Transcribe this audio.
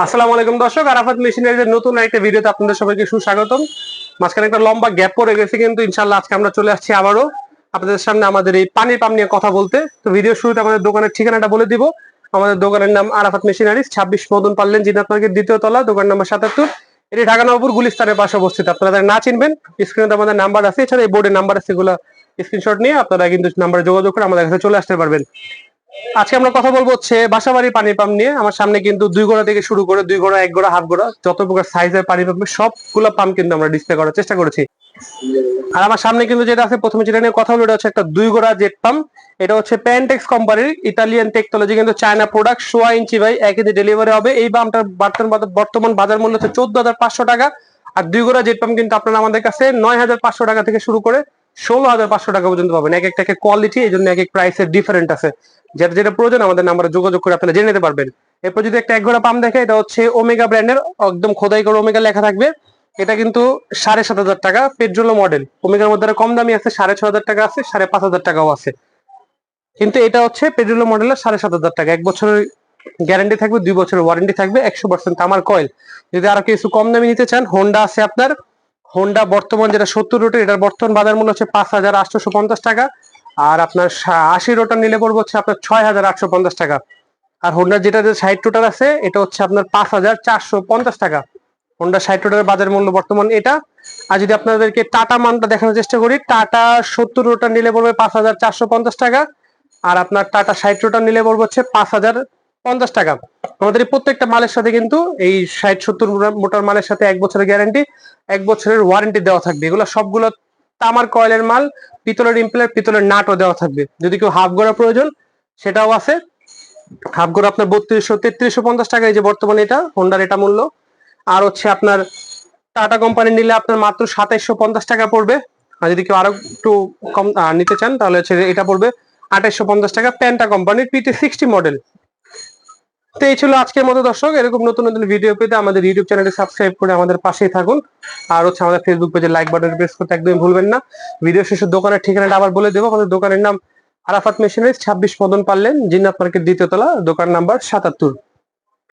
আসসালামু আলাইকুম দর্শক, আরাফাত মেশিনের নতুন একটা ভিডিওতে আপনাদের সবাইকে সুস্বাগতম। মাঝখানে একটা লম্বা গ্যাপ পড়ে গেছে, কিন্তু ইনশাল্লাহ আজকে আমরা চলে আসছি আবারও। আপনাদের সামনে আমাদের এই পানির পাম্প নিয়ে কথা বলতে। তো ভিডিও শুরুতে আমাদের দোকানের ঠিকানাটা বলে দিব। আমাদের দোকানের নাম আরাফাত মেশিনারিজ, ছাব্বিশ মদন পারলেন জিনাত মার্কেট, দ্বিতীয় তলা দোকান নম্বর সাতাত্তর। এটি ঢাকা নবপুর গুলিস্তানের পাশে অবস্থিত। আপনারা না চিনবেন স্ক্রিনে আমাদের নাম্বার আছে। এছাড়া এই বোর্ডের নাম্বার আছে সেগুলো স্ক্রিনশট নিয়ে আপনারা কিন্তু নাম্বারে যোগাযোগ করে আমাদের কাছে চলে আসতে পারবেন। আজকে আমরা কথা বলব হচ্ছে বাসাবাড়ির পানি পাম্প নিয়ে। আমার সামনে কিন্তু দুই গোড়া থেকে শুরু করে দুই গোড়া, এক গোড়া, হাফ গোড়া, যত প্রকার সাইজের পানি পাম্প, সবগুলো পাম্প কিন্তু আমরা ডিসপ্লে করার চেষ্টা করেছি। আর আমার সামনে কিন্তু যেটা আছে, প্রথমে যেটা নিয়ে কথা বলব, এটা হচ্ছে একটা দুই গোড়া জেট পাম্প এটা হচ্ছে প্যান্টেক্স কোম্পানির ইতালিয়ান টেকনোলজি কিন্তু চায়না প্রোডাক্ট সোয়া ইঞ্চি বাই একই ডেলিভারি হবে। এই পাম্পটার বর্তমান বর্তমান বাজার মূল্য হচ্ছে চোদ্দ হাজার পাঁচশো টাকা। আর দুই গোড়া জেট পাম্প কিন্তু আপনারা আমাদের কাছে নয় হাজার পাঁচশো টাকা থেকে শুরু করে ষোলো হাজার পাঁচশো টাকা পর্যন্ত পাবেন। এক একটা কোয়ালিটি এই জন্য এক এক প্রাইসের ডিফারেন্ট আছে। যেটা যেটা প্রয়োজন, আমাদের নাম্বারে যোগাযোগ করে আপনারা জেনে নিতে পারবেন। এরপর যদি একটা এক ঘোড়া পাম্প দেখে, এটা হচ্ছে ওমেগা ব্র্যান্ডের একদম খোদাই করে ওমেগা লেখা থাকবে। এটা কিন্তু সাড়ে সাত হাজার টাকা পেট্রোলো মডেল ওমেগার মধ্যে কম দামি আছে, সাড়ে ছ হাজার টাকা আছে, সাড়ে পাঁচ হাজার টাকাও আছে। কিন্তু এটা হচ্ছে পেট্রোলো মডেলের সাড়ে সাত হাজার টাকা। এক বছরের গ্যারান্টি থাকবে, দুই বছরের ওয়ারেন্টি থাকবে, একশো পার্সেন্ট তামার কয়েল যদি আরও কিছু কম দামি নিতে চান হোন্ডা আছে আপনার। হোন্ডা বর্তমান যেটা সত্তর রোটের এটার বর্তমান বাজার মূল্য হচ্ছে পাঁচ হাজার আটশোশো পঞ্চাশ টাকা। আর আপনার আশি রোটার নিলে পড়বে হচ্ছে আপনার ছয় হাজার আটশো পঞ্চাশ টাকা। আর হোন্ডার যেটা ষাট রোটার আছে, এটা হচ্ছে আপনার পাঁচ হাজার চারশো পঞ্চাশ টাকা। হোন্ডা ষাট রোটারের বাজার মূল্য বর্তমান এটা। আর যদি আপনাদেরকে টাটা মানটা দেখানোর চেষ্টা করি টাটা সত্তর রোটার নিলে পড়বে পাঁচ হাজার চারশো পঞ্চাশ টাকা। আর আপনার টাটা ষাট রোটার নিলে পড়বে হচ্ছে পাঁচ হাজার পঞ্চাশ টাকা। আমাদের প্রত্যেকটা মালের সাথে কিন্তু এই ষাট সত্তর মোটর মালের সাথে এক বছরের গ্যারান্টি এক বছরের ওয়ারেন্টি দেওয়া থাকবে। এগুলো সবগুলো তামার কয়েলের মাল, পিতলের ইম্পেলার পিতলের নাটও দেওয়া থাকবে। যদি কেউ হাফ গোড়া প্রয়োজন, সেটাও আছে। হাফ গোড়া আপনার বত্রিশশো, তেত্রিশশো পঞ্চাশ টাকা এই যে বর্তমানে এটা হোন্ডার এটা মূল্য। আর হচ্ছে আপনার টাটা কোম্পানি নিলে আপনার মাত্র সাতাইশশো পঞ্চাশ টাকা পড়বে। আর যদি কেউ আরও একটু কম নিতে চান, তাহলে হচ্ছে এটা পড়বে আঠাইশশো পঞ্চাশ টাকা। প্যান্টা কোম্পানির পিটি সিক্সটি মডেল তো এই ছিল আজকের মতো দর্শক। এরকম নতুন নতুন ভিডিও পেতে আমাদের ইউটিউব চ্যানেলটি সাবস্ক্রাইব করে আমাদের পাশেই থাকুন। আর হচ্ছে আমাদের ফেসবুক পেজে লাইক বাটন প্রেস করতে একদমই ভুলবেন না। ভিডিও শেষে দোকানের ঠিকানাটা আবার বলে দেবো। আমাদের দোকানের নাম আরাফাত মেশিনারিজ ছাব্বিশ মদন পারলেন, জিন্নাত মার্কেট দ্বিতীয় তলা, দোকান নাম্বার সাতাত্তর।